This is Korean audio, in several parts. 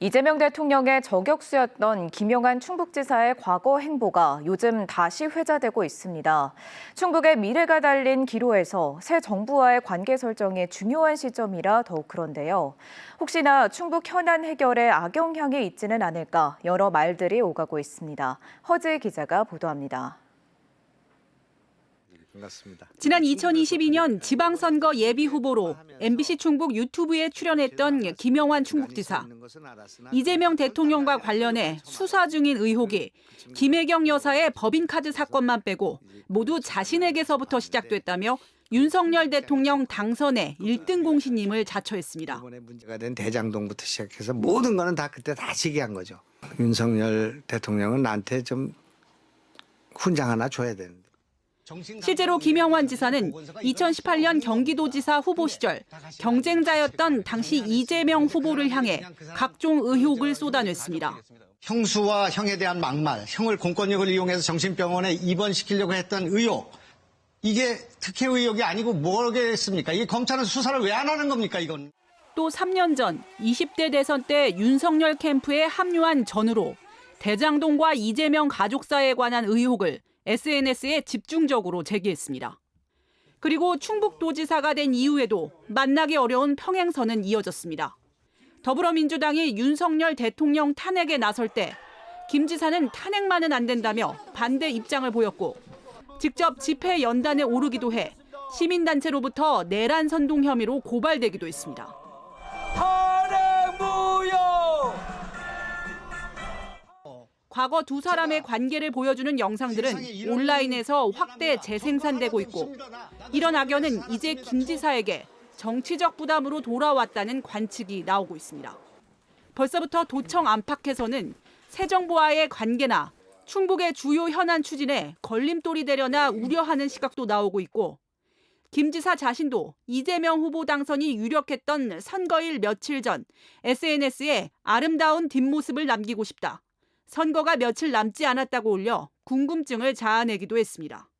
이재명 대통령의 저격수였던 김용한 충북지사의 과거 행보가 요즘 다시 회자되고 있습니다. 충북의 미래가 달린 기로에서 새 정부와의 관계 설정이 중요한 시점이라 더욱 그런데요. 혹시나 충북 현안 해결에 악영향이 있지는 않을까 여러 말들이 오가고 있습니다. 허지 기자가 보도합니다. 반갑습니다. 지난 2022년 지방선거 예비 후보로 MBC 충북 유튜브에 출연했던 김영환 충북지사. 이재명 대통령과 관련해 수사 중인 의혹이 김혜경 여사의 법인카드 사건만 빼고 모두 자신에게서부터 시작됐다며 윤석열 대통령 당선의 1등 공신임을 자처했습니다. 이번에 문제가 된 대장동부터 시작해서 모든 거는 다 그때 다 시기한 거죠. 윤석열 대통령은 나한테 좀 훈장 하나 줘야 되는데. 실제로 김영환 지사는 2018년 경기도지사 후보 시절 경쟁자였던 당시 이재명 후보를 향해 각종 의혹을 쏟아냈습니다. 형수와 형에 대한 막말, 형을 공권력을 이용해서 정신병원에 입원시키려고 했던 의혹. 이게 특혜 의혹이 아니고 뭐겠습니까? 이게 검찰은 수사를 왜 안 하는 겁니까, 이건? 또 3년 전 20대 대선 때 윤석열 캠프에 합류한 전후로 대장동과 이재명 가족사에 관한 의혹을 SNS에 집중적으로 제기했습니다. 그리고 충북도지사가 된 이후에도 만나기 어려운 평행선은 이어졌습니다. 더불어민주당이 윤석열 대통령 탄핵에 나설 때 김 지사는 탄핵만은 안 된다며 반대 입장을 보였고 직접 집회 연단에 오르기도 해 시민단체로부터 내란 선동 혐의로 고발되기도 했습니다. 과거 두 사람의 관계를 보여주는 영상들은 온라인에서 확대 재생산되고 있고 이런 악연은 이제 김 지사에게 정치적 부담으로 돌아왔다는 관측이 나오고 있습니다. 벌써부터 도청 안팎에서는 새 정부와의 관계나 충북의 주요 현안 추진에 걸림돌이 되려나 우려하는 시각도 나오고 있고 김 지사 자신도 이재명 후보 당선이 유력했던 선거일 며칠 전 SNS에 아름다운 뒷모습을 남기고 싶다. 선거가 며칠 남지 않았다고 올려 궁금증을 자아내기도 했습니다.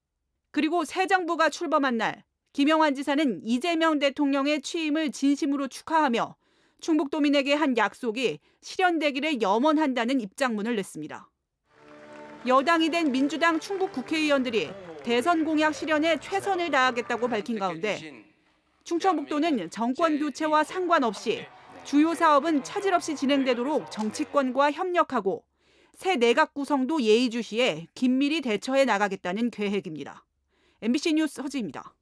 그리고 새 정부가 출범한 날 김영환 지사는 이재명 대통령의 취임을 진심으로 축하하며 충북도민에게 한 약속이 실현되기를 염원한다는 입장문을 냈습니다. 여당이 된 민주당 충북 국회의원들이 대선 공약 실현에 최선을 다하겠다고 밝힌 가운데 충청북도는 정권 교체와 상관없이 주요 사업은 차질 없이 진행되도록 정치권과 협력하고 새 내각 구성도 예의주시해 긴밀히 대처해 나가겠다는 계획입니다. MBC 뉴스 허지입니다.